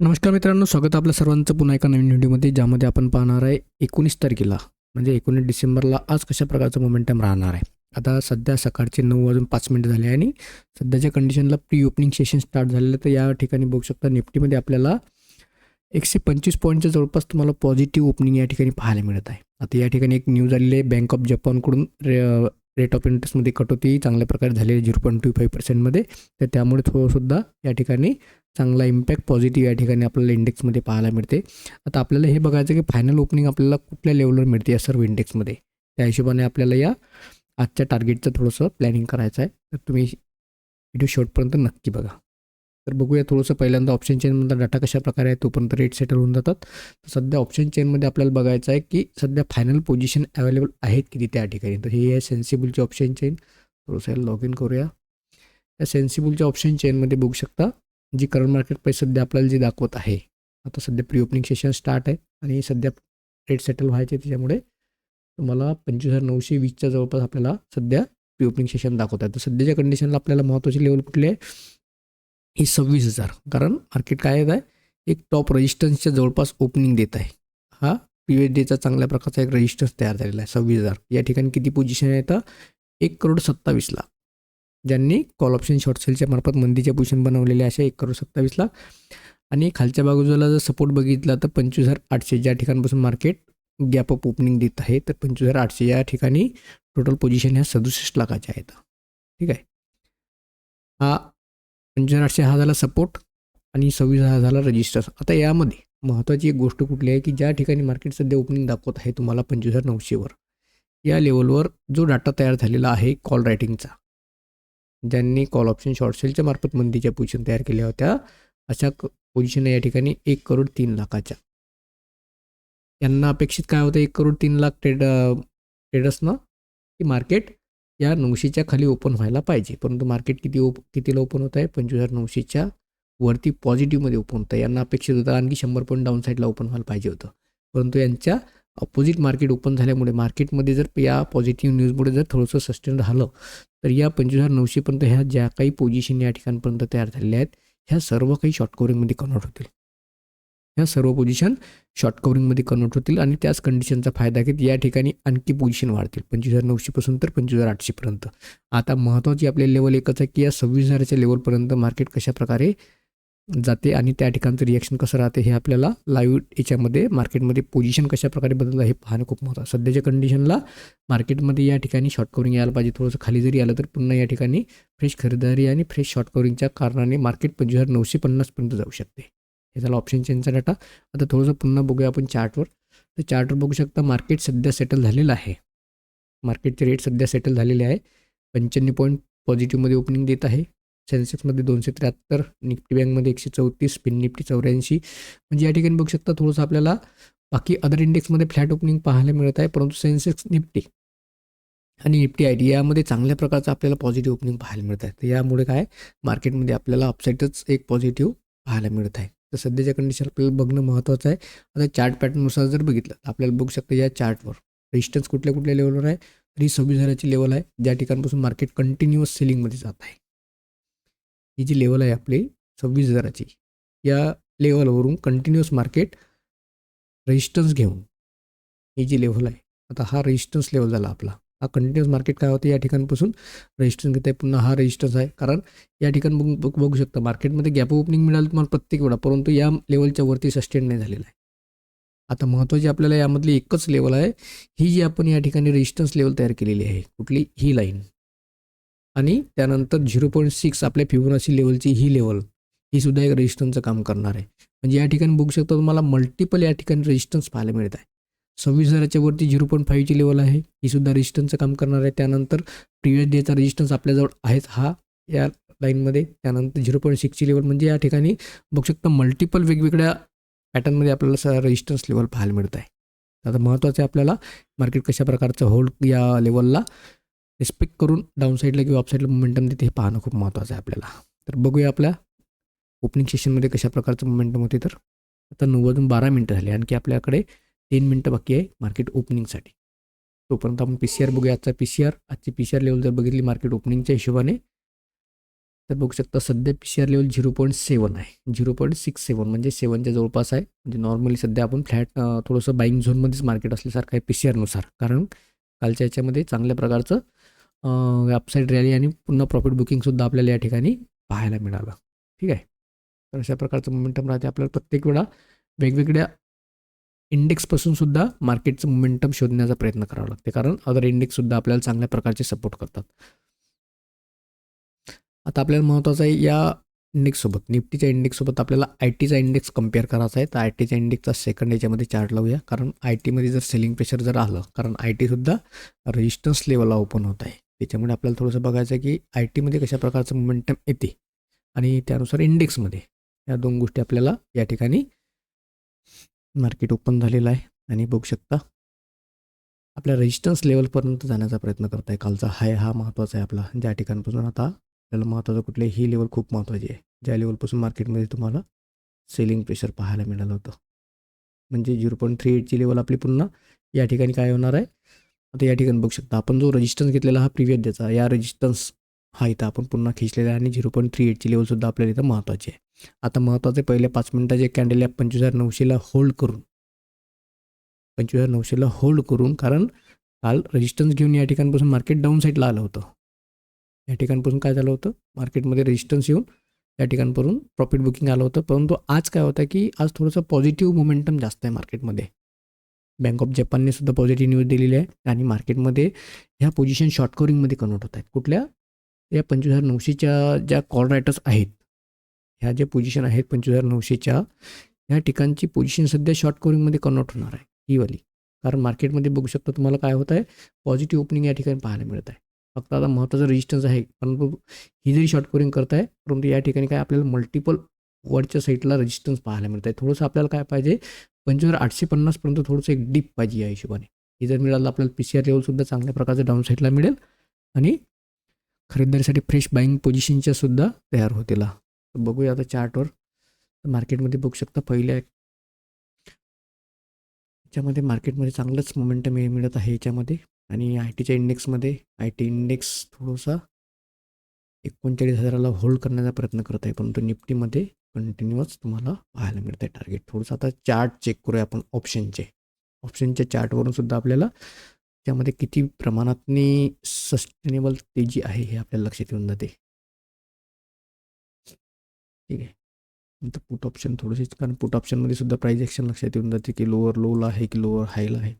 नमस्कार मित्रांनो स्वागत आपल्या सर्वांचं पुन्हा एका नवीन व्हिडिओमध्ये ज्यामध्ये आपण पाहणार आहे एकोणीस तारखेला म्हणजे एकोणीस डिसेंबरला आज कशा प्रकारचं मोमेंटम राहणार आहे. आता सध्या सकाळचे नऊ वाजून पाच मिनटं झाले आणि सध्याच्या कंडिशनला प्री ओपनिंग सेशन स्टार्ट झालेलं तर या ठिकाणी बघू शकता निफ्टीमध्ये आपल्याला एकशे पंचवीस पॉईंटच्या जवळपास तुम्हाला पॉझिटिव्ह ओपनिंग या ठिकाणी पाहायला मिळत आहे. आता या ठिकाणी एक न्यूज आलेली आहे बँक ऑफ जपानकडून रे रेट ऑफ इंटरेस्टमध्ये कटोती चांगल्या प्रकारे झालेली झिरो पॉईंट टू फाईव्ह पर्सेंटमध्ये तर त्यामुळे थोडंसुद्धा या ठिकाणी चांगला इम्पॅक्ट पॉझिटिव्ह या ठिकाणी आपल्याला इंडेक्समध्ये पाहायला मिळते. आता आपल्याला हे बघायचं की फायनल ओपनिंग आपल्याला कुठल्या लेवलवर मिळते या सर्व इंडेक्समध्ये त्या हिशोबाने आपल्याला या आजच्या टार्गेटचं थोडंसं प्लॅनिंग करायचं आहे. तर तुम्ही व्हिडिओ शेवटपर्यंत नक्की बघा. तर बघूया थोडंसं पहिल्यांदा ऑप्शन चेनमधला डाटा कशा प्रकारे आहे तोपर्यंत रेट सेटल होऊन जातात. तर सध्या ऑप्शन चेनमध्ये आपल्याला बघायचं आहे की सध्या फायनल पोझिशन अवेलेबल आहेत किती त्या ठिकाणी. तर हे आहे सेन्सिबलची ऑप्शन चेन थोडंसं लॉग इन करूया. या सेन्सिबलच्या ऑप्शन चेनमध्ये बघू शकता जी करंट मार्केट प्राईस सध्या आपल्याला जी दाखवत आहे. आता सध्या प्री ओपनिंग सेशन स्टार्ट आहे आणि सध्या रेट सेटल व्हायचे त्याच्यामुळे तुम्हाला पंचवीस हजार नऊशे वीसच्या जवळपास आपल्याला सध्या प्री ओपनिंग सेशन दाखवत आहे. तर सध्याच्या कंडिशनला आपल्याला महत्त्वाची लेवल कुठली आहे? ही सव्वीस हजार. कारण मार्केट काय येत आहे? एक टॉप रजिस्टन्सच्या जवळपास ओपनिंग देत आहे. हा प्रिव्हियस डेचा चांगल्या प्रकारचा एक रजिस्टन्स तयार झालेला आहे सव्वीस हजार. या ठिकाणी किती पोझिशन आहे तर एक करोड सत्तावीस लाख. ज्यांनी कॉल ऑप्शन शॉर्ट सेलच्या मार्फत मंदीच्या पोझिशन बनवलेले अशा एक करोड सत्तावीस लाख. आणि खालच्या बाजूला जर सपोर्ट बघितला तर पंचवीस हजार आठशे ज्या ठिकाणपासून मार्केट गॅप अप ओपनिंग देत आहे तर पंचवीस हजार आठशे या ठिकाणी टोटल पोझिशन ह्या सदुसष्ट लाखाच्या आहेत. ठीक आहे? हा पंचवीस आठशे हा झाला सपोर्ट आणि सव्वीस हजार झाला रजिस्टर आता यामध्ये महत्त्वाची एक गोष्ट कुठली आहे की ज्या ठिकाणी मार्केट सध्या ओपनिंग दाखवत आहे तुम्हाला पंचवीस हजार नऊशेवर या लेवलवर जो डाटा तयार झालेला आहे कॉल रायटिंगचा ज्यांनी कॉल ऑप्शन शॉर्ट सेलच्या मार्फत मंदीच्या पोझिशन तयार केल्या होत्या अशा पोझिशन या ठिकाणी एक करोड तीन लाखाच्या. यांना अपेक्षित काय होतं? एक करोड तीन लाख ट्रेड ट्रेडर्सनं की मार्केट या नऊशेच्या खाली ओपन व्हायला पाहिजे. परंतु मार्केट किती ओप कितीला ओपन होत आहे? पंचवीस हजार नऊशेच्या वरती पॉझिटिव्हमध्ये ओपन होतं. यांना अपेक्षित होतं आणखी शंभर पॉईंट डाऊन साईडला ओपन व्हायला पाहिजे होतं. परंतु यांच्या अपोजिट मार्केट ओपन झाल्यामुळे मार्केटमध्ये जर या पॉझिटिव्ह न्यूजमुळे जर थोडंसं सस्टेन राहिलं तर या पंचवीस हजार नऊशेपर्यंत ह्या ज्या काही पोझिशन या ठिकाणपर्यंत तयार झालेल्या आहेत ह्या सर्व काही शॉर्ट कवरिंगमध्ये कन्वर्ट होतील. ह्या सर्व पोझिशन शॉर्ट कवरिंगमध्ये कन्वर्ट होतील आणि त्याच कंडिशनचा फायदा घेत या ठिकाणी आणखी पोझिशन वाढतील. पंचवीस हजार नऊशेपासून तर पंचवीस हजार आठशेपर्यंत आता महत्त्वाची आपल्या लेवल एकच आहे की या सव्वीस हजाराच्या लेवलपर्यंत मार्केट कशा प्रकारे जाते आणि त्या ठिकाणचं रिॲक्शन कसं राहते हे आपल्याला लाईव्ह याच्यामध्ये मार्केटमध्ये पोझिशन कशाप्रकारे बदलतं बदललं हे पाहणं खूप महत्त्वाचं सध्याच्या कंडिशनला मार्केटमध्ये या ठिकाणी शॉर्ट कवरिंग यायला पाहिजे. थोडंसं खाली जरी आलं तर पुन्हा या ठिकाणी फ्रेश खरेदारी आणि फ्रेश शॉर्ट कवरिंगच्या कारणाने मार्केट पंचवीस हजार नऊशे पन्नासपर्यंत जाऊ शकते. हे झालं ऑप्शन चेनचा डाटा आता थोडंसं पुन्हा बघूया आपण चार्टवर तर चार्टवर बघू शकता मार्केट सध्या सेटल झालेलं आहे. मार्केटचे रेट सध्या सेटल झालेले आहे. पंच्याण्णव पॉईंट पॉझिटिव्हमध्ये ओपनिंग देत आहे. सेन्सेक्समध्ये दोनशे त्र्याहत्तर निफ्टी बँकमध्ये एकशे चौतीस पिन निफ्टी चौऱ्याऐंशी. म्हणजे या ठिकाणी बघू शकता थोडंसं आपल्याला बाकी अदर इंडेक्समध्ये फ्लॅट ओपनिंग पाहायला मिळत आहे. परंतु सेन्सेक्स निफ्टी आणि निफ्टी आय टी यामध्ये चांगल्या प्रकारचं आपल्याला पॉझिटिव्ह ओपनिंग पाहायला मिळत आहे. तर यामुळे काय? मार्केटमध्ये आपल्याला अपसाईडच एक पॉझिटिव्ह पाहायला मिळत आहे. तर सध्याच्या कंडिशन आपल्याला बघणं महत्त्वाचं आहे. आता चार्ट पॅटर्ननुसार जर बघितलं तर आपल्याला बघू शकतं या चार्टवर रेजिस्टन्स कुठल्या कुठल्या लेवलवर आहे? तरी सव्वीस हजाराची लेवल आहे. ज्या ठिकाणपासून मार्केट कंटिन्युअस सेलिंगमध्ये जात आहे. ही जी लेवल आहे आपली सव्वीस हजाराची या लेवलवरून कंटिन्युअस मार्केट रेजिस्टन्स घेऊन ही जी लेवल आहे आता हा रेजिस्टन्स लेवल झाला आपला. हा कंटिन्युअस मार्केट काय होतं या ठिकाणपासून रेजिस्टन्स घेत आहे पुन्हा हा रेजिस्टन्स आहे. कारण या ठिकाणी बघू बघ- बघू शकता मार्केटमध्ये गॅप ओपनिंग मिळालं तुम्हाला प्रत्येक वेळा. परंतु या लेवलच्या वरती सस्टेन नाही झालेला आहे. आता महत्त्वाची आपल्याला यामधली एकच लेवल आहे. ही जी आपण या ठिकाणी रेजिस्टन्स लेवल तयार केलेली आहे. कुठली? ही लाईन आणि त्यानंतर झिरो पॉईंट सिक्स आपल्या फिबोनाची लेवलची ही लेवल ही सुद्धा एक रेजिस्टन्सचं काम करणार आहे. म्हणजे या ठिकाणी बघू शकता तुम्हाला मल्टिपल या ठिकाणी रेजिस्टन्स पाहायला मिळत आहे. सव्वीस हजाराच्या वरती झिरो पॉईंट फाईव्हची लेवल आहे. ही सुद्धा रेजिस्टन्सचं काम करणार आहे. त्यानंतर प्रिव्हियस डेचा रेजिस्टन्स आपल्याजवळ आहेच. हा या लाईनमध्ये त्यानंतर झिरो पॉईंट सिक्सची लेवल म्हणजे या ठिकाणी बघू शकता मल्टिपल वेगवेगळ्या पॅटर्नमध्ये आपल्याला स रेजिस्टन्स लेवल पाहायला मिळत आहे. आता महत्त्वाचं आहे आपल्याला मार्केट कशा प्रकारचं होल्ड या लेवलला रिस्पेक्ट करून डाऊन साईडला किंवा अपसाईडला मोमेंटम देते हे पाहणं खूप महत्त्वाचं आहे आपल्याला. तर बघूया आपल्या ओपनिंग सेशनमध्ये कशा प्रकारचं मोमेंटम होते तर. आता नऊ वाजून बारा मिनटं झाली. आणखी आपल्याकडे तीन मिनटं बाकी आहे मार्केट ओपनिंगसाठी तोपर्यंत आपण पी सी आर बघूया. आजचा पी सी आर आजची पी सी आर लेवल जर बघितली मार्केट ओपनिंगच्या हिशोबाने तर बघू शकता सध्या P C R level zero point seven आहे. झिरो पॉईंट सिक्स सेवन म्हणजे सेवनच्या जवळपास आहे. म्हणजे नॉर्मली सध्या आपण फ्लॅट थोडंसं बाईंग झोनमध्येच मार्केट असल्यासारखं आहे पी सी आरनुसार कारण कालच्या याच्यामध्ये चांगल्या प्रकारचं अपसाईड रॅली आणि पुन्हा प्रॉफिट बुकिंगसुद्धा आपल्याला या ठिकाणी पाहायला मिळालं. ठीक आहे? तर अशा प्रकारचं मोमेंटम राहते आपल्याला प्रत्येक वेळा वेगवेगळ्या इंडेक्सपासून सुद्धा मार्केटचं मोमेंटम शोधण्याचा प्रयत्न करावा लागते. कारण अदर इंडेक्ससुद्धा आपल्याला चांगल्या प्रकारचे सपोर्ट करतात. आता आपल्याला महत्त्वाचं आहे या इंडेक्ससोबत निफ्टीच्या इंडेक्ससोबत आपल्याला आय टीचा इंडेक्स कंपेअर करायचा आहे. तर आय टीच्या इंडेक्सचा सेकंड याच्यामध्ये चार्ट लावूया. कारण आय टीमध्ये जर सेलिंग प्रेशर जर आलं कारण आय टीसुद्धा रेजिस्टन्स लेवलला ओपन होत आहे. त्याच्यामुळे आपल्याला थोडंसं बघायचं आहे की आय टीमध्ये कशा प्रकारचं मोमेंटम येते आणि त्यानुसार इंडेक्समध्ये या दोन गोष्टी आपल्याला या ठिकाणी मार्केट ओपन झालेलं आहे आणि बघू शकता आपल्या रेजिस्टन्स लेवलपर्यंत जाण्याचा प्रयत्न करत आहे कालचा. हाय हा महत्त्वाचा आहे आपला. ज्या ठिकाणपासून आता आपल्याला महत्त्वाचं कुठले ही लेवल खूप महत्त्वाची आहे. ज्या लेवलपासून मार्केटमध्ये तुम्हाला सेलिंग प्रेशर पाहायला मिळालं होतं. म्हणजे झिरो पॉईंट थ्री एटची लेवल आपली पुन्हा या ठिकाणी काय होणार आहे? आता या ठिकाणी बघू शकता आपण जो रजिस्टन्स घेतलेला हा प्रिव्हियस द्यायचा या रजिस्टन्स हा इथं आपण पुन्हा खिचलेला आहे आणि झिरो पॉईंट थ्री एटची लेवलसुद्धा आपल्याला इथं महत्त्वाची आहे. आता महत्त्वाचे पहिले पाच मिनटाचे कॅन्डल या पंचवीस हजार नऊशेला होल्ड करून. पंचवीस हजार नऊशेला होल्ड करून कारण काल रेजिस्टन्स घेऊन या ठिकाणपासून मार्केट डाऊन साईडला आलं होतं. या ठिकाणपासून काय झालं होतं? मार्केटमध्ये रेजिस्टन्स येऊन या ठिकाणपासून प्रॉफिट बुकिंग आलं होतं. परंतु आज काय होतं की आज थोडंसं पॉझिटिव्ह मोमेंटम जास्त आहे मार्केटमध्ये बँक ऑफ जपानने सुद्धा पॉझिटिव्ह न्यूज दिलेली आहे आणि मार्केटमध्ये ह्या पोझिशन शॉर्ट कवरिंगमध्ये कन्वर्ट होत आहेत. कुठल्या? या पंचवीस हजार नऊशेच्या ज्या कॉल रायटर्स आहेत ह्या ज्या पोझिशन आहेत पंचवीस हजार नऊशेच्या ह्या ठिकाणची पोझिशन सध्या शॉर्ट कवरिंगमध्ये कन्वर्ट होणार आहे ही वाली. कारण मार्केटमध्ये बघू शकतो तुम्हाला काय होत आहे पॉझिटिव्ह ओपनिंग या ठिकाणी पाहायला मिळत आहे. फक्त आता महत्त्वाचं रेजिस्टन्स आहे परंतु ही जरी शॉर्ट कवरिंग करत आहे परंतु या ठिकाणी काय आपल्याला मल्टिपल वरच्या साईडला रेजिस्टन्स पाहायला मिळत आहे. थोडंसं आपल्याला काय पाहिजे पंचवीस हजार आठशे पन्नासपर्यंत थोडंसं एक डीप पाहिजे या हिशोबाने. हे जर मिळालं आपल्याला पी सी आर लेवलसुद्धा चांगल्या प्रकारचं डाऊन साईडला मिळेल आणि खरेदारीसाठी फ्रेश बाईंग पोझिशनच्या सुद्धा तयार होतील. बघूया आता चार्टवर मार्केटमध्ये बघू शकता पहिल्या याच्यामध्ये मार्केटमध्ये चांगलंच मोमेंटम मिळत आहे याच्यामध्ये. आणि आय टीच्या इंडेक्समध्ये आय टी इंडेक्स थोडासा एकोणचाळीस हजाराला होल्ड करण्याचा प्रयत्न करत आहे. परंतु निफ्टीमध्ये कंटिन्युअस तुम्हाला पाहायला मिळत आहे टार्गेट थोडंसं आता चार्ट चेक करूया आपण ऑप्शनचे ऑप्शनच्या चार्टवरून सुद्धा आपल्याला त्यामध्ये किती प्रमाणातनी सस्टेनेबल ते जी आहे हे आपल्याला लक्षात येऊन जाते. ठीक आहे. नंतर पुट ऑप्शन थोडंसे कारण पुट ऑप्शनमध्ये सुद्धा प्राईज ॲक्शन लक्षात येऊन जाते की लोअर लोला आहे की लोअर हायला आहे.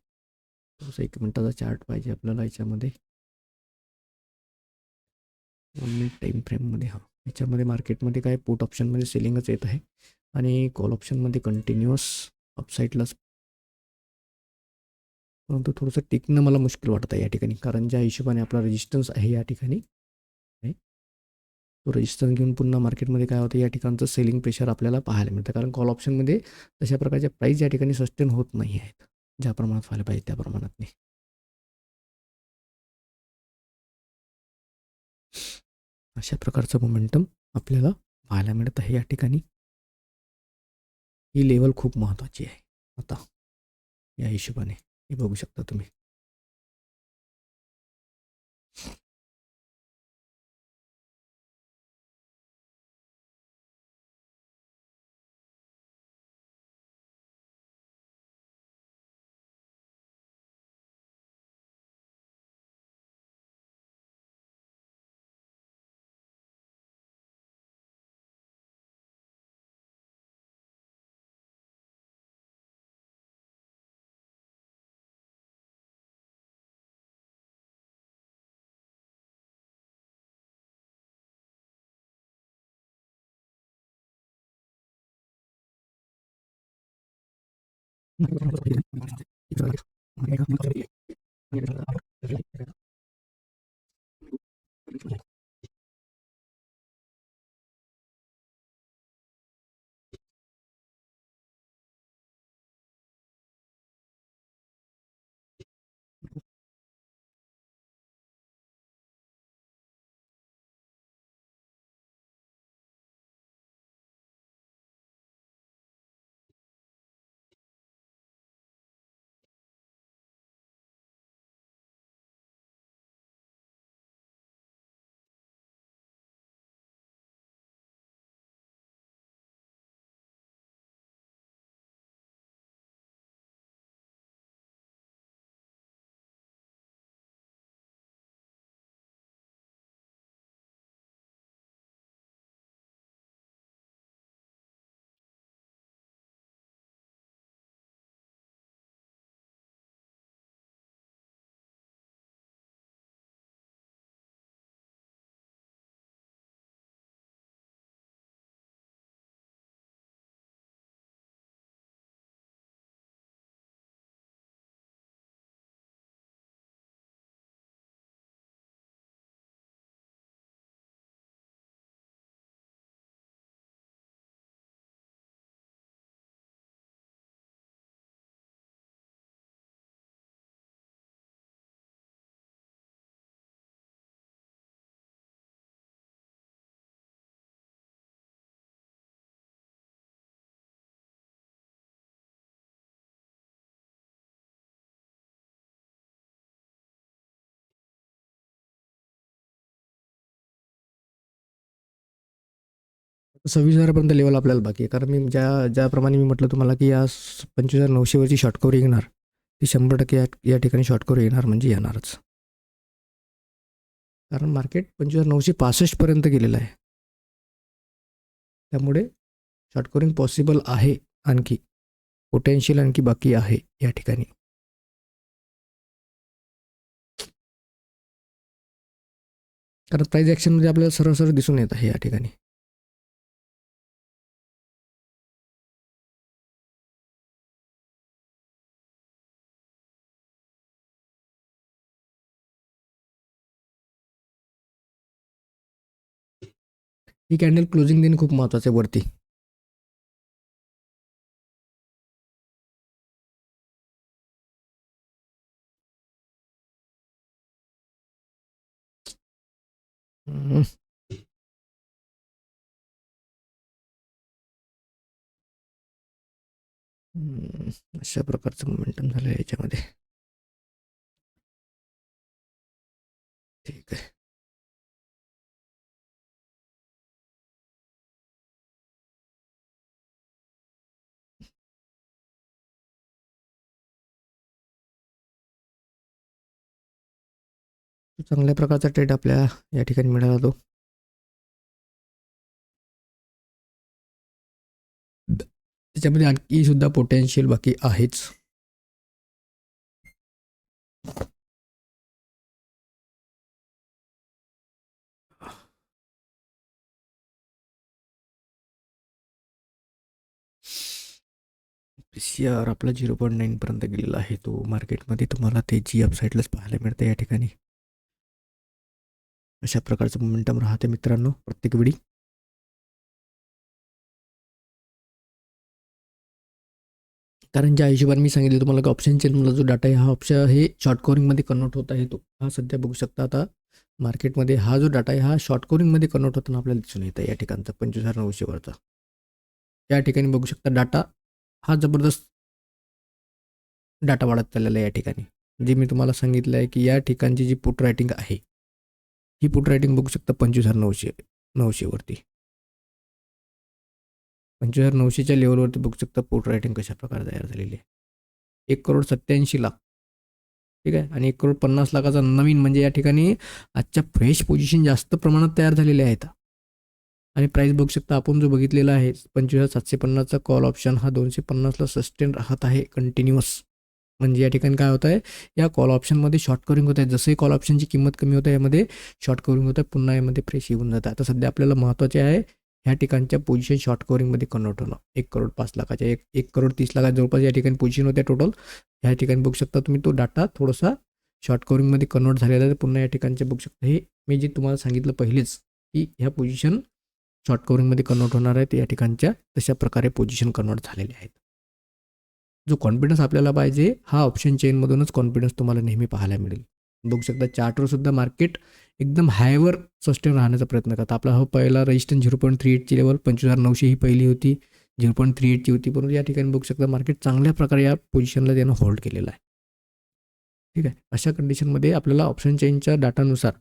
थोडंसं एक मिनटाचा चार्ट पाहिजे आपल्याला याच्यामध्ये. वन मिनिट टाईम फ्रेममध्ये हा. याच्यामध्ये मार्केटमध्ये काय पुट ऑप्शनमध्ये सेलिंगच येत आहे. आणि कॉल ऑप्शनमध्ये कंटिन्युअस अपसाईडलाच परंतु थोडंसं टिकणं मला मुश्किल वाटतं आहे या ठिकाणी कारण ज्या हिशोबाने आपला रेजिस्टन्स आहे या ठिकाणी तो रेजिस्टन्स घेऊन पुन्हा मार्केटमध्ये काय होतं या ठिकाणचं सेलिंग प्रेशर आपल्याला पाहायला मिळतं. कारण कॉल ऑप्शनमध्ये तशा प्रकारच्या प्राईस या ठिकाणी सस्टेन होत नाही आहेत ज्या प्रमाणात व्हायला पाहिजे त्या प्रमाणात नाही. अशा प्रकारचं मोमेंटम आपल्याला पाहायला मिळत आहे या ठिकाणी. ही लेवल खूप महत्त्वाची आहे आता या हिशोबाने. हे बघू शकता तुम्ही. no, no, no, no, no, सव्वीस हजारापर्यंत लेवल आपल्याला बाकी आहे. कारण मी ज्या ज्याप्रमाणे मी म्हटलं तुम्हाला की या स- पंचवीस हजार नऊशेवरची शॉर्ट कवर येणार ती शंभर टक्के या या ठिकाणी शॉर्ट कवर येणार म्हणजे येणारच. कारण मार्केट पंचवीस हजार नऊशे पासष्टपर्यंत गेलेलं आहे. त्यामुळे शॉर्ट कवरिंग पॉसिबल आहे आणखी. पोटेन्शियल आणखी बाकी आहे या ठिकाणी. कारण प्राईज ॲक्शनमध्ये आपल्याला सरळ सरळ दिसून येत आहे या ठिकाणी. ही कॅन्डल क्लोजिंग देणे खूप महत्त्वाचं आहे वरती अशा प्रकारचं मोमेंटम झालं आहे याच्यामध्ये. ठीक आहे. चांगल्या प्रकारचा ट्रेड आपल्या या ठिकाणी मिळाला तो. त्याच्यामध्ये आणखी सुद्धा पोटेन्शियल बाकी आहेच. पी सी आर आपला झिरो पॉईंट नाईनपर्यंत गेलेला आहे तो मार्केटमध्ये तुम्हाला ते जी अपसाईडलाच पाहायला मिळतं या ठिकाणी. अशा प्रकारचं मोमेंटम राहते मित्रांनो प्रत्येक वेळी. कारण ज्या हिशोबाने मी सांगितलं तुम्हाला की ऑप्शन चेनमधला जो डाटा आहे हा ऑप्शन हे शॉर्ट कोरिंगमध्ये कन्वर्ट होत आहे तो. हा सध्या बघू शकता आता मार्केटमध्ये हा जो डाटा आहे हा शॉर्ट कोरिंगमध्ये कन्वर्ट होताना आपल्याला दिसून येतं या ठिकाणचा पंचवीस हजार नऊशेवरचा या ठिकाणी बघू शकता डाटा हा जबरदस्त डाटा वाढत चाललेला आहे या ठिकाणी. जे मी तुम्हाला सांगितलं आहे की या ठिकाणची जी पुट रायटिंग आहे ही पुट रायटिंग बघू शकता पंचवीस हजार नऊशे नऊशेवरती. पंचवीस हजार नऊशेच्या लेवलवरती बघू शकता पोट रायटिंग कशा प्रकारे तयार झालेली आहे. एक करोड सत्याऐंशी लाख. ठीक आहे? आणि एक करोड पन्नास लाखाचा नवीन म्हणजे या ठिकाणी आजच्या फ्रेश पोझिशन जास्त प्रमाणात तयार झालेले आहेत. आणि प्राईस बघू शकता आपण जो बघितलेला आहे पंचवीस हजार सातशे पन्नासचा कॉल ऑप्शन हा दोनशे पन्नासला सस्टेन राहत आहे कंटिन्युअस म्हणजे या ठिकाणी काय होत आहे या कॉल ऑप्शनमध्ये शॉर्ट करिंग होत आहे जसंही कॉल ऑप्शनची किंमत कमी होत आहे यामध्ये शॉर्ट करिंग होत आहे पुन्हा यामध्ये फ्रेश येऊन जातं. आता सध्या आपल्याला महत्त्वाचे आहे ह्या ठिकाणच्या पोझिशन शॉर्ट कवरिंगमध्ये कन्वर्ट होणं. एक करोड पाच लाखाच्या एक एक करोड तीस लाखा जवळपास या ठिकाणी पोझिशन होत्या टोटल ह्या ठिकाणी बघू शकता तुम्ही तो डाटा थोडासा शॉर्ट कवरिंगमध्ये कन्वर्ट झालेला आहे. पुन्हा या ठिकाणचे बघू शकता. हे मी जे तुम्हाला सांगितलं पहिलेच की ह्या पोझिशन शॉर्ट कवरिंगमध्ये कन्वर्ट होणार आहेत या ठिकाणच्या तशा प्रकारे पोझिशन कन्वर्ट झालेले आहेत. जो कॉन्फिडन्स आपल्याला पाहिजे हा ऑप्शन चेनमधूनच कॉन्फिडन्स तुम्हाला नेहमी पाहायला मिळेल. बघू शकता चार्टवर सुद्धा मार्केट एकदम हायवर सस्टेन राहण्याचा प्रयत्न करतात. आपला हा पहिला रजिस्टन झिरो पॉईंट थ्री एटची लेवल पंचवीस हजार नऊशे ही पहिली होती झिरो पॉईंट थ्री एटची होती. परंतु या ठिकाणी बघू शकता मार्केट चांगल्या प्रकारे या पोझिशनला त्यानं होल्ड केलेला आहे. ठीक आहे? अशा कंडिशनमध्ये आपल्याला ऑप्शन चेनच्या डाटानुसार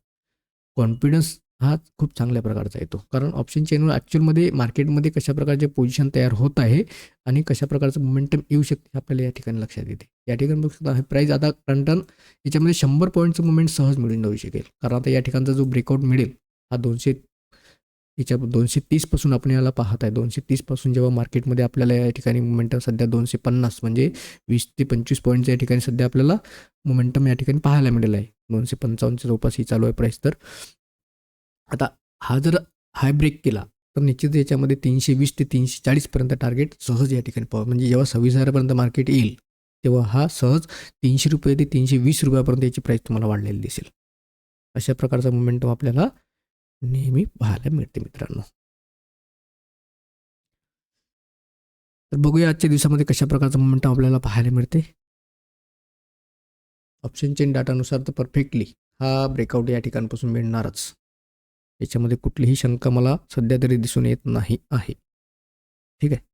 कॉन्फिडन्स हा खूप चांगल्या प्रकारचा येतो. कारण ऑप्शन चेनवर ॲक्च्युअलमध्ये मार्केटमध्ये कशा प्रकारचे पोझिशन तयार होत आहे आणि कशा प्रकारचं मोमेंटम येऊ शकते आपल्याला या ठिकाणी लक्षात येते. या ठिकाणी बघू शकता प्राईज आता टन याच्यामध्ये शंभर पॉईंटचं मुवमेंट सहज मिळून जाऊ शकेल. कारण आता या ठिकाणचा जो ब्रेकआउट मिळेल हा दोनशे याच्या दोनशे तीसपासून आपण याला पाहत आहे. दोनशे तीसपासून जेव्हा मार्केटमध्ये आपल्याला या ठिकाणी मोमेंटम सध्या दोनशे पन्नास म्हणजे वीस ते पंचवीस पॉईंटच्या या ठिकाणी सध्या आपल्याला मोमेंटम या ठिकाणी पाहायला मिळेल आहे. दोनशे पंचावन्नच्या जवळपास ही चालू आहे प्राईस तर. आता हा जर हाय ब्रेक केला तर निश्चित याच्यामध्ये तीनशे वीस ते तीनशे चाळीसपर्यंत टार्गेट सहज या ठिकाणी पाहू म्हणजे जेव्हा सव्वीस हजारापर्यंत मार्केट येईल तेव्हा हा सहज तीनशे रुपये ते तीनशे वीस रुपयापर्यंत याची प्राईस तुम्हाला वाढलेली दिसेल. अशा प्रकारचा मोमेंटम आपल्याला नेहमी पाहायला मिळते मित्रांनो. तर बघूया आजच्या दिवसामध्ये कशा प्रकारचा मोमेंटम आपल्याला पाहायला मिळते. ऑप्शन चेन डाटानुसार तर परफेक्टली हा ब्रेकआउट या ठिकाणपासून मिळणारच. याच्यामध्ये कुठलीही शंका मला सध्या तरी दिसून येत नाही आहे. ठीक आहे?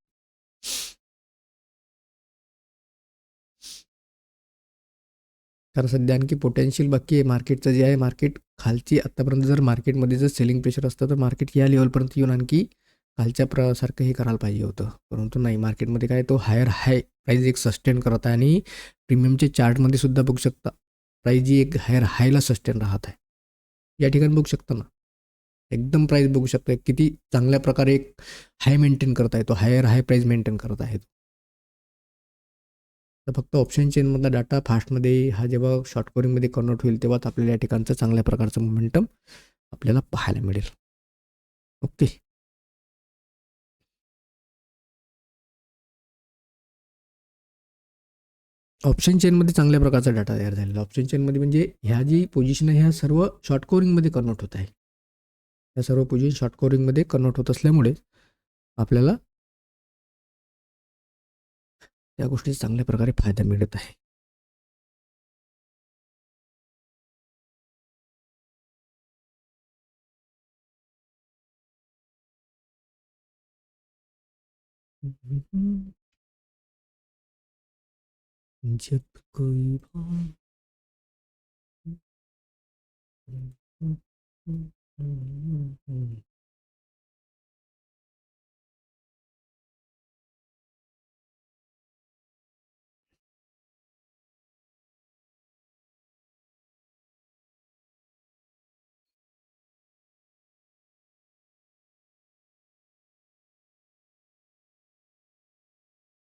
कारण सध्या आणखी पोटेन्शियल बाकी आहे. मार्केटचं जे आहे मार्केट खालची आत्तापर्यंत जर मार्केटमध्ये जर सेलिंग प्रेशर असतं तर मार्केट या लेवलपर्यंत येऊन आणखी कालच्या प्र सारखं हे करायला पाहिजे होतं. परंतु नाही मार्केटमध्ये काय तो हायर हाय प्राईज एक सस्टेन करत आहे आणि प्रीमियमचे चार्टमध्ये सुद्धा बघू शकता. प्राईज ही एक हायर हायला सस्टेन राहत आहे. या ठिकाणी बघू शकता ना? एकदम प्राईस बघू शकता किती चांगल्या प्रकारे एक हाय मेंटेन करत आहे तो. हायर हाय प्राईस मेंटेन करत आहे तर फक्त ऑप्शन चेनमधला डाटा फास्टमध्ये हा जेव्हा शॉर्ट कवरिंगमध्ये कन्वर्ट होईल तेव्हाच आपल्याला या ठिकाणचं चांगल्या प्रकारचं मोमेंटम आपल्याला पाहायला मिळेल. ओके ऑप्शन चेनमध्ये चांगल्या प्रकारचा डाटा तयार झालेला. ऑप्शन चेनमध्ये म्हणजे ह्या जी पोझिशन आहे ह्या सर्व शॉर्ट कवरिंगमध्ये कन्वर्ट होत आहे. या सर्व पोझिशन शॉर्ट कवरिंगमध्ये कन्वर्ट होत असल्यामुळे आपल्याला त्या गोष्टीचा चांगल्या प्रकारे फायदा मिळत आहे. जब कोई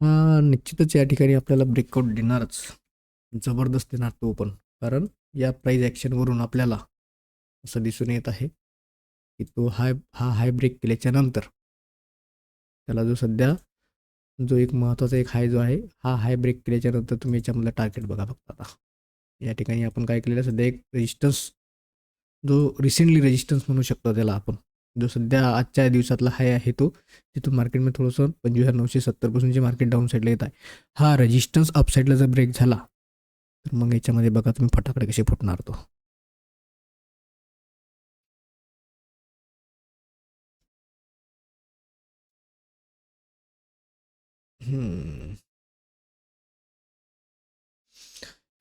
हा निश्चितच या ठिकाणी आपल्याला ब्रेकआउट देणारच. जबरदस्त देणार तो पण. कारण या प्राईज ॲक्शनवरून आपल्याला असं दिसून येत आहे की तो हाय हा हाय ब्रेक केल्याच्यानंतर त्याला जो सध्या जो एक महत्त्वाचा एक हाय जो आहे हा हाय ब्रेक केल्याच्यानंतर तुम्ही याच्यामधला टार्गेट बघा फक्त आता. या ठिकाणी आपण काय केलेलं सध्या एक रेजिस्टन्स जो रिसेंटली रेजिस्टन्स म्हणू शकतो त्याला आपण जो सध्या आजच्या दिवसातला हाय आहे तो तिथून मार्केटमध्ये थोडंसं पंचवीस हजार नऊशे सत्तरपासून जे मार्केट डाऊन साईडला येत आहे. हा रेजिस्टन्स अपसाईडला जर ब्रेक झाला तर मग याच्यामध्ये बघा तुम्ही फटाकडे कसे फुटणार तो. हम्म.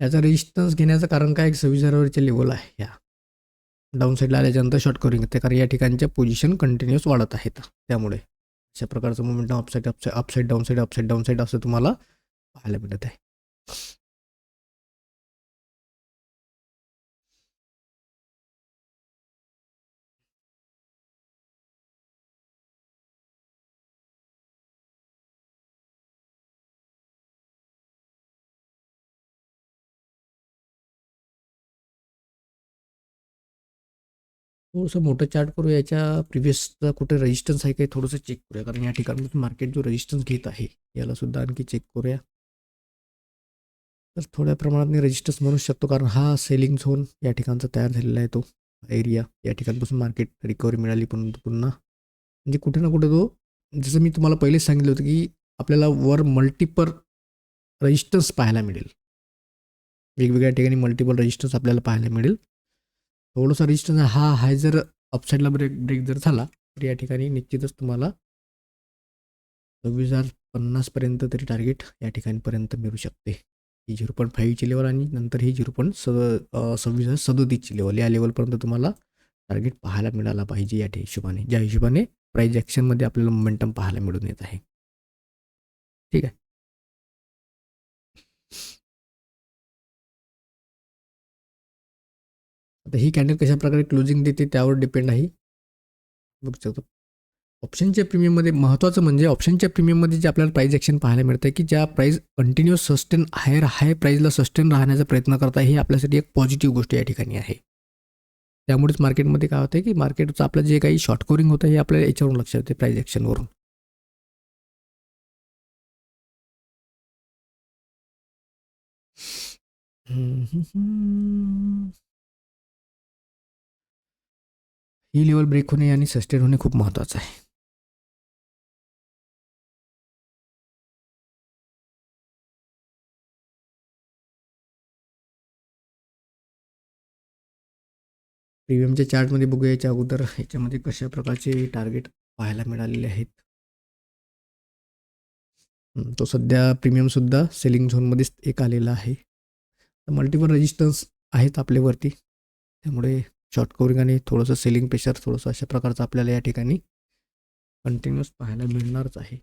याचा रेजिस्टन्स घेण्याचं कारण काय? सव्वीस हजारावरचे लेवल आहे या. डाऊन साईडला आल्याच्यानंतर शॉर्ट कवरिंग ते कारण या ठिकाणच्या पोझिशन कंटिन्युअस वाढत आहेत. त्यामुळे अशा प्रकारचं momentum upside upside upside down side upside down side असं तुम्हाला पाहायला मिळत आहे. हो, थोडंसं मोठं चार्ट करू याच्या प्रिव्हियसचा कुठे रेजिस्टन्स आहे काही थोडंसं चेक करूया. कारण या ठिकाणी मार्केट जो रेजिस्टन्स घेत आहे याला सुद्धा आणखी चेक करूया. तर थोड्या प्रमाणात मी रेजिस्टन्स म्हणू शकतो कारण हा सेलिंग झोन या ठिकाणचा तयार झालेला आहे तो एरिया या ठिकाणपासून मार्केट रिकव्हरी मिळाली पण पुन्हा. म्हणजे कुठे ना कुठे तो जसं मी तुम्हाला पहिलेच सांगितलं होतं की आपल्याला वर मल्टिपल रजिस्टन्स पाहायला मिळेल. वेगवेगळ्या ठिकाणी मल्टिपल रजिस्टन्स आपल्याला पाहायला मिळेल. थोडंसं रजिस्टन्स हा हाय जर अपसाईडला ब्रेक ब्रेक जर झाला तर या ठिकाणी निश्चितच तुम्हाला सव्वीस हजार पन्नासपर्यंत तरी टार्गेट या ठिकाणीपर्यंत मिळू शकते. ही झिरो पॉईंट फाईव्हची लेवल आणि नंतर ही झिरो पॉईंट स सव्वीस हजार सदोतीसची लेवल या लेवलपर्यंत तुम्हाला टार्गेट पाहायला मिळाला पाहिजे या हिशोबाने. ज्या हिशोबाने प्राईज ॲक्शनमध्ये आपल्याला मोमेंटम पाहायला मिळून येत आहे. ठीक आहे. आता ही कॅन्डल कशाप्रकारे क्लोजिंग देते त्यावर डिपेंड आहे. बघू शकतो. ऑप्शनच्या प्रीमियममध्ये महत्त्वाचं म्हणजे ऑप्शनच्या प्रीमियममध्ये जे आपल्याला प्राईज ॲक्शन पाहायला मिळतं की ज्या price continuous sustain higher high प्राईजला sustain राहण्याचा प्रयत्न करता हे आपल्यासाठी एक पॉझिटिव्ह गोष्ट या ठिकाणी आहे. त्यामुळेच मार्केटमध्ये काय होतं की मार्केटचं आपलं जे काही शॉर्ट कवरिंग होतं हे आपल्याला याच्यावरून लक्षात येते प्राईज ॲक्शनवरून ही लेवल ब्रेक होणे आणि सस्टेन होणे खूप महत्त्वाचं आहे. प्रीमियमच्या चार्टमध्ये बघूया याच्या अगोदर याच्यामध्ये कशा प्रकारचे टार्गेट पाहायला मिळालेले आहेत. तो सध्या प्रीमियमसुद्धा सेलिंग झोनमध्येच एक आलेला आहे. मल्टिपल रेजिस्टन्स आहेत आपल्यावरती. त्यामुळे शॉर्ट कवरिंग आणि थोडंसं सेलिंग प्रेशर थोडंसं अशा प्रकारचं आपल्याला या ठिकाणी कंटिन्युअस पाहायला मिळणारच आहे.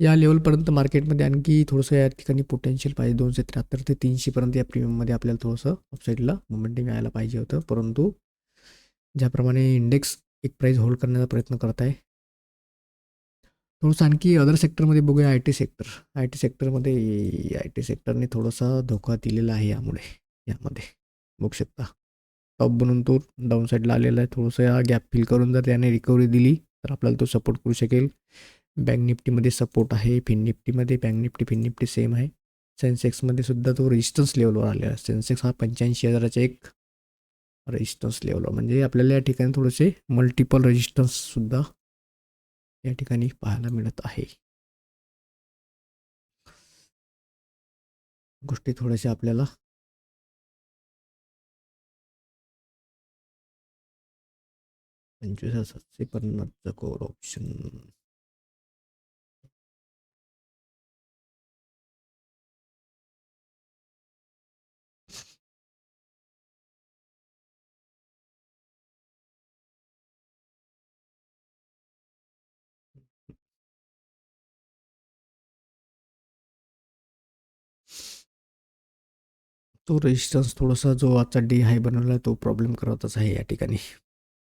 या लेवलपर्यंत मार्केटमध्ये आणखी थोडंसं या ठिकाणी पोटेन्शियल पाहिजे दोनशे त्र्याहत्तर ते तीनशेपर्यंत या प्रीमियममध्ये आपल्याला थोडंसं अपसाईडला मोमेंटम यायला पाहिजे होतं. परंतु ज्याप्रमाणे इंडेक्स एक प्राईज होल्ड करण्याचा प्रयत्न करत आहे थोडंसं आणखी अदर सेक्टरमध्ये बघूया I T sector I T सेक्टरमध्ये आय टी सेक्टरने थोडासा धोका दिलेला आहे यामुळे यामध्ये. बघू शकता. टॉप बनून तो डाऊन साईडला आलेला आहे. थोडंसं या गॅप फिल करून जर त्याने रिकव्हरी दिली तर आपल्याला तो सपोर्ट करू शकेल. बँक निफ्टीमध्ये सपोर्ट आहे फिन निफ्टीमध्ये bank Nifty fin Nifty same आहे. सेन्सेक्समध्ये सुद्धा तो रेजिस्टन्स लेवलवर आलेला आहे. सेन्सेक्स हा पंच्याऐंशी हजाराचा एक रेजिस्टन्स लेवलवर म्हणजे आपल्याला या ठिकाणी थोडेसे मल्टिपल रेजिस्टन्ससुद्धा या ठिकाणी पाहायला मिळत आहे. गोष्टी थोड्याशा आपल्याला पंचवीस सातशे पन्नासचं कोर ऑप्शन तो रेजिस्टन्स थोडासा जो आजचा डे हाय बनवला तो प्रॉब्लेम करतच आहे या ठिकाणी.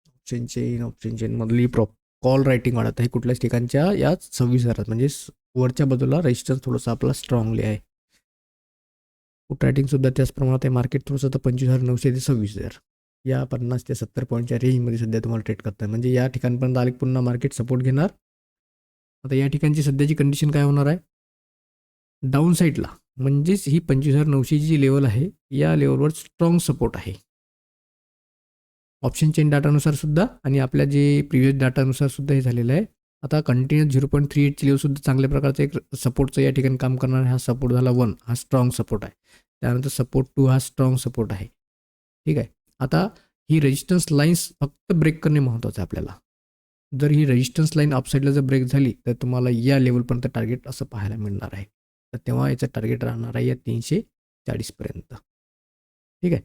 ऑप्शन चेन ऑप्शन चेनमधली प्रॉ कॉल रायटिंग वाढत आहे कुठल्याच ठिकाणच्या या सव्वीस हजारात. म्हणजे वरच्या बाजूला रेजिस्टन्स थोडंसं आपला स्ट्रॉंगली आहे. फुट रायटिंगसुद्धा त्याच प्रमाणात आहे. मार्केट थोडंसं तर पंचवीस हजार नऊशे ते सव्वीस हजार. या पन्नास ते सत्तर पॉईंटच्या रेंजमध्ये सध्या तुम्हाला ट्रेड करतात आहे म्हणजे या ठिकाणपर्यंत आले पुन्हा मार्केट सपोर्ट घेणार. आता या ठिकाणची सध्याची कंडिशन काय होणार आहे? डाऊन साईडला म्हणजेच ही पंचवीस हजार नऊशेची जी लेवल आहे या लेवलवर स्ट्रॉंग सपोर्ट आहे. ऑप्शन चेन डाटानुसार सुद्धा आणि आपल्या जे प्रिव्हियस डाटानुसार सुद्धा हे झालेलं आहे. आता कंटिन्युअस झिरो पॉईंट थ्री एटची लेवलसुद्धा चांगल्या प्रकारचं एक सपोर्टचं या ठिकाणी काम करणार हा सपोर्ट झाला वन हा स्ट्रॉंग सपोर्ट आहे. त्यानंतर सपोर्ट टू हा स्ट्रॉंग सपोर्ट आहे. ठीक आहे? आता ही रेजिस्टन्स लाईन्स फक्त ब्रेक करणे महत्त्वाचं आहे आपल्याला. जर ही रेजिस्टन्स लाईन अपसाईडला जर ब्रेक झाली तर तुम्हाला या लेवलपर्यंत टार्गेट असं पाहायला मिळणार आहे. तर तेव्हा याचं टार्गेट राहणार आहे या तीनशे चाळीसपर्यंत ठीक आहे?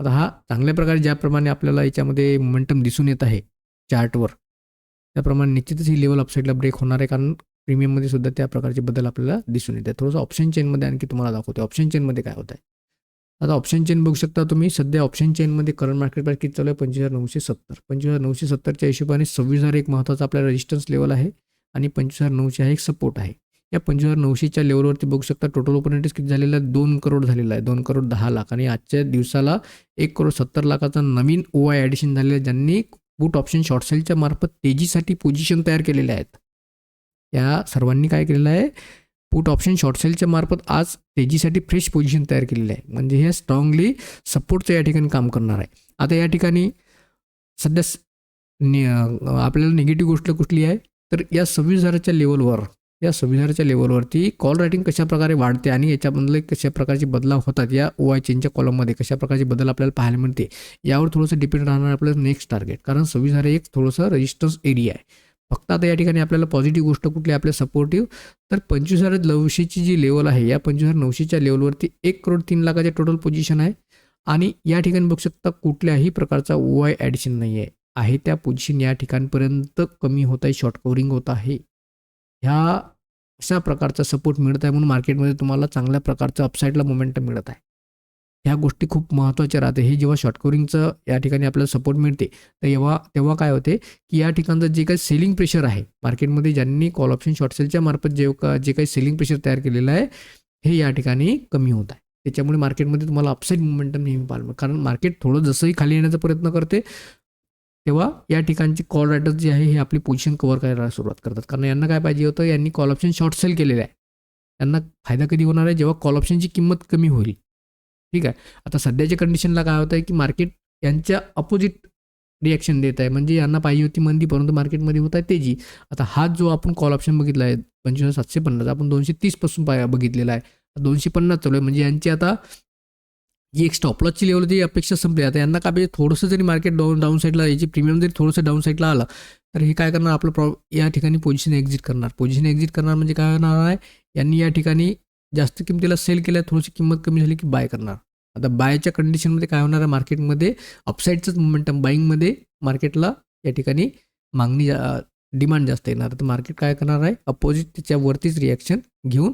आता हा चांगल्या प्रकारे ज्याप्रमाणे आपल्याला याच्यामध्ये मोमेंटम दिसून येत आहे चार्टवर त्याप्रमाणे निश्चितच ही लेवल अपसाईडला ब्रेक होणार आहे कारण प्रीमियममध्ये सुद्धा त्या प्रकारचे बदल आपल्याला दिसून येते थोडंसं ऑप्शन चेनमध्ये आणखी तुम्हाला दाखवते. ऑप्शन चेनमध्ये काय होत आहे? आता ऑप्शन चेन बघू शकता तुम्ही सध्या ऑप्शन चेनमध्ये करंट मार्केट प्राईस किती चालू आहे? पंचवीस हजार नऊशे सत्तर. पंचवीस हजार नऊशे सत्तरच्या हिशोबाने सव्वीस हजार एक महत्त्वाचा आपला रेजिस्टन्स लेवल आहे आणि पंचवीस हजार नऊशे हा एक सपोर्ट आहे. या पंचवीस हजार नऊशेच्या लेवलवरती बघू शकता टोटल ओपॉर्च्युनिटीज किती झालेला आहे दोन करोड झालेला आहे. दोन करोड दहा लाख. आणि आजच्या दिवसाला एक करोड सत्तर लाखाचा नवीन ओ आय ॲडिशन झालेलं आहे. ज्यांनी पुट ऑप्शन शॉर्ट सेलच्या मार्फत तेजीसाठी पोझिशन तयार केलेले आहेत. या सर्वांनी काय केलेलं आहे? पुट ऑप्शन शॉर्ट सेलच्या मार्फत आज तेजीसाठी फ्रेश पोझिशन तयार केलेली आहे. म्हणजे हे स्ट्रॉंगली सपोर्टचं या ठिकाणी काम करणार आहे. आता या ठिकाणी सध्या नि आपल्याला निगेटिव्ह गोष्ट कुठली आहे? तर या सव्वीस हजाराच्या लेवलवर या सव्वीस लेवलवरती कॉल रायटिंग कशाप्रकारे वाढते आणि याच्यामधले कशा प्रकारचे बदलाव होतात या ओ आय चेनच्या कॉलममध्ये कशा प्रकारचे बदल आपल्याला पाहायला मिळते यावर थोडंसं डिपेंड राहणार आपलं नेक्स्ट टार्गेट कारण सव्वीस हजार एक थोडंसं रजिस्टन्स एरिया आहे. फक्त आता या ठिकाणी आपल्याला पॉझिटिव्ह गोष्ट कुठली? आपल्या सपोर्टिव्ह तर पंचवीस हजार नऊशेची जी लेवल आहे या पंचवीस हजार नऊशेच्या लेवलवरती एक करोड तीन लाखाचे टोटल पोझिशन आहे. आणि या ठिकाणी बघू शकता कुठल्याही प्रकारचा ओ आय ॲडिशन नाही आहे आहे त्या पोझिशन या ठिकाणपर्यंत कमी होत आहे शॉर्ट कवरिंग होत आहे. ह्या अशा प्रकारचा सपोर्ट मिळत आहे म्हणून मार्केटमध्ये तुम्हाला चांगल्या प्रकारचं अपसाईडला मोमेंटम मिळत आहे. ह्या गोष्टी खूप महत्त्वाच्या राहते. हे जेव्हा शॉर्ट या ठिकाणी आपल्याला सपोर्ट मिळते तर तेव्हा तेव्हा काय होते की या ठिकाणचं जे काही सेलिंग प्रेशर आहे मार्केटमध्ये ज्यांनी कॉल ऑप्शन शॉर्ट सेलच्या मार्फत जे का जे काही सेलिंग प्रेशर तयार केलेलं आहे हे या ठिकाणी कमी होत आहे. त्याच्यामुळे मार्केटमध्ये तुम्हाला अपसाईड मोमेंटम नेहमी पाहायला कारण मार्केट थोडं जसंही खाली येण्याचा प्रयत्न करते तेव्हा या ठिकाणची कॉल रायटर्स जे आहे हे आपली पोझिशन कव्हर करायला सुरुवात करतात. कारण यांना काय पाहिजे होतं यांनी कॉल ऑप्शन शॉर्ट सेल केलेलं आहे. त्यांना फायदा कधी होणार आहे? जेव्हा कॉल ऑप्शनची किंमत कमी होईल. ठीक आहे? आता सध्याच्या कंडिशनला काय होतं आहे की मार्केट यांच्या अपोजिट रिॲक्शन देत आहे. म्हणजे यांना पाहिजे होती मंदी परंतु मार्केटमध्ये होत आहे तेजी. आता हा जो आपण कॉल ऑप्शन बघितला आहे पंचवीस सातशे पन्नास आपण दोनशे तीसपासून पाय बघितलेला आहे. दोनशे पन्नास चालू आहे. म्हणजे यांची आता जी एक स्टॉपलॉसची लेवल होती अपेक्षा संपली. आता यांना काय पाहिजे थोडंसं जरी मार्केट डाऊन डाऊन साईडला याची प्रीमियम जरी थोडंसं डाऊन साईडला आलं तर हे काय करणार? आपलं प्रॉ या ठिकाणी पोझिशन एक्झिट करणार. पोझिशन एक्झिट करणार म्हणजे काय होणार आहे? यांनी या ठिकाणी जास्त किमतीला सेल केल्या थोडीशी किंमत कमी झाली की बाय करणार. आता बायच्या कंडिशनमध्ये काय होणार आहे? मार्केटमध्ये अपसाईडचंच मोमेंटम बाईंगमध्ये मार्केटला या ठिकाणी मागणी डिमांड जास्त येणार. तर मार्केट काय करणार आहे? अपोजिट त्याच्यावरतीच रिॲक्शन घेऊन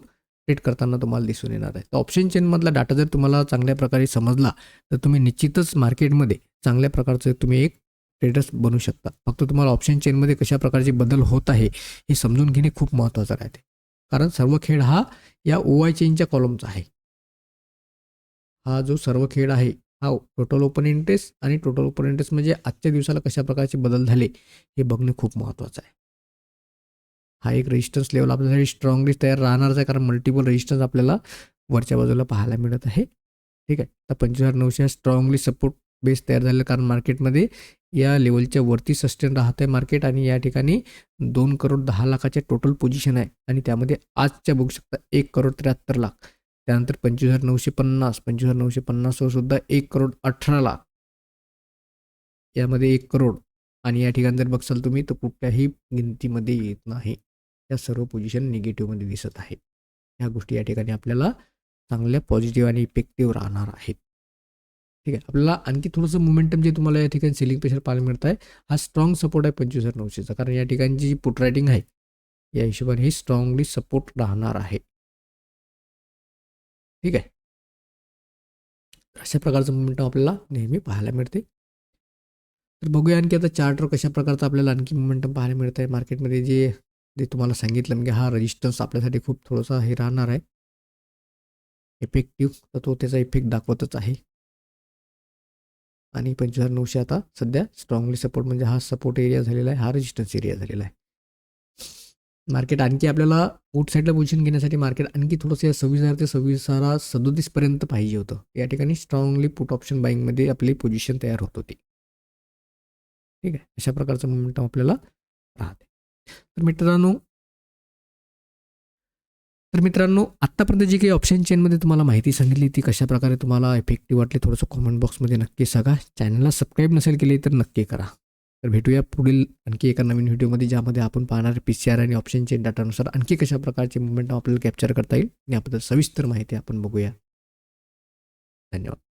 ट्रेड करताना तुम्हाला दिसून येणार आहे. तर ऑप्शन चेनमधला डाटा जर तुम्हाला चांगल्या प्रकारे समजला तर तुम्ही निश्चितच मार्केटमध्ये चांगल्या प्रकारचं तुम्ही एक ट्रेडर्स बनू शकता. फक्त तुम्हाला ऑप्शन चेनमध्ये कशा प्रकारचे बदल होत आहे हे समजून घेणे खूप महत्त्वाचं राहते. कारण सर्व खेळ हा या ओ आय चेनच्या कॉलमचा आहे. हा जो सर्व खेळ आहे हा टोटल ओपन इंटरेस्ट आणि टोटल ओपन इंटरेस्ट म्हणजे आजच्या दिवसाला कशा प्रकारचे बदल झाले हे बघणे खूप महत्त्वाचं आहे. हा एक रेजिस्टन्स लेवल आपल्यासाठी स्ट्रॉंगली तयार राहणारच आहे कारण मल्टिपल रेजिस्टन्स आपल्याला वरच्या बाजूला पाहायला मिळत आहे. ठीक आहे? तर पंचवीस हजार नऊशे स्ट्रॉंगली सपोर्ट बेस तयार झालेलं कारण मार्केटमध्ये या लेवलच्या वरती सस्टेन राहत आहे मार्केट आणि या ठिकाणी दोन करोड दहा लाखाचे टोटल पोझिशन आहे. आणि त्यामध्ये आजच्या बघू शकता एक करोड त्र्याहत्तर लाख. त्यानंतर पंचवीस हजार नऊशे पन्नास पंचवीस हजार नऊशे पन्नासवर सुद्धा एक करोड अठरा लाख. यामध्ये एक करोड. आणि या ठिकाणी जर बघसाल तुम्ही तर कुठल्याही गिनतीमध्ये येत नाही. या सर्व पोझिशन निगेटिव्हमध्ये दिसत आहे ह्या गोष्टी या ठिकाणी आपल्याला चांगल्या पॉझिटिव्ह आणि इफेक्टिव्ह राहणार आहेत. ठीक आहे आपल्याला आणखी थोडंसं मोमेंटम जे तुम्हाला या ठिकाणी सेलिंग प्रेशर पाहायला मिळत आहे हा स्ट्रॉंग सपोर्ट आहे पंचवीस हजार नऊशेचा. कारण या ठिकाणची जी पुट रायटिंग आहे या हिशोबाने ही स्ट्रॉंगली सपोर्ट राहणार आहे. ठीक आहे. अशा प्रकारचं मोमेंटम आपल्याला नेहमी पाहायला मिळते. तर बघूया आणखी आता चार्टवर कशा प्रकारचं आपल्याला आणखी मोमेंटम पाहायला मिळत आहे मार्केटमध्ये जे जे तुम्हाला सांगितलं म्हणजे हा रजिस्टन्स आपल्यासाठी खूप थोडासा हे राहणार आहे. इफेक्टिव्ह तर तो त्याचा इफेक्ट दाखवतच आहे. आणि पंचवीस हजार नऊशे आता सध्या स्ट्रॉंगली सपोर्ट म्हणजे हा सपोर्ट एरिया झालेला आहे हा रेजिस्टन्स एरिया झालेला आहे. मार्केट आणखी आपल्याला पुट साईडला पोझिशन घेण्यासाठी मार्केट आणखी थोडंसं या सव्वीस हजार ते सव्वीस हजार सदोतीसपर्यंत पाहिजे होतं. या ठिकाणी स्ट्रॉंगली पुट ऑप्शन बाईंगमध्ये आपली पोझिशन तयार होत होती. ठीक आहे? अशा प्रकारचं मोमेंटम आपल्याला राहते. तर मित्रांनो तर मित्रांनो आत्तापर्यंत जी काही ऑप्शन चेनमध्ये तुम्हाला माहिती सांगितली ती कशाप्रकारे तुम्हाला इफेक्टिव्ह वाटली थोडंसं कॉमेंट बॉक्समध्ये नक्की सांगा. चॅनलला सबस्क्राईब नसेल केली तर नक्की करा. तर भेटूया पुढील आणखी एका नवीन व्हिडिओमध्ये ज्यामध्ये आपण पाहणार पी सी आर आणि ऑप्शन चेन डाटानुसार आणखी कशा प्रकारचे मुवमेंट आपल्याला कॅप्चर करता येईल याबद्दल सविस्तर माहिती आपण बघूया. धन्यवाद.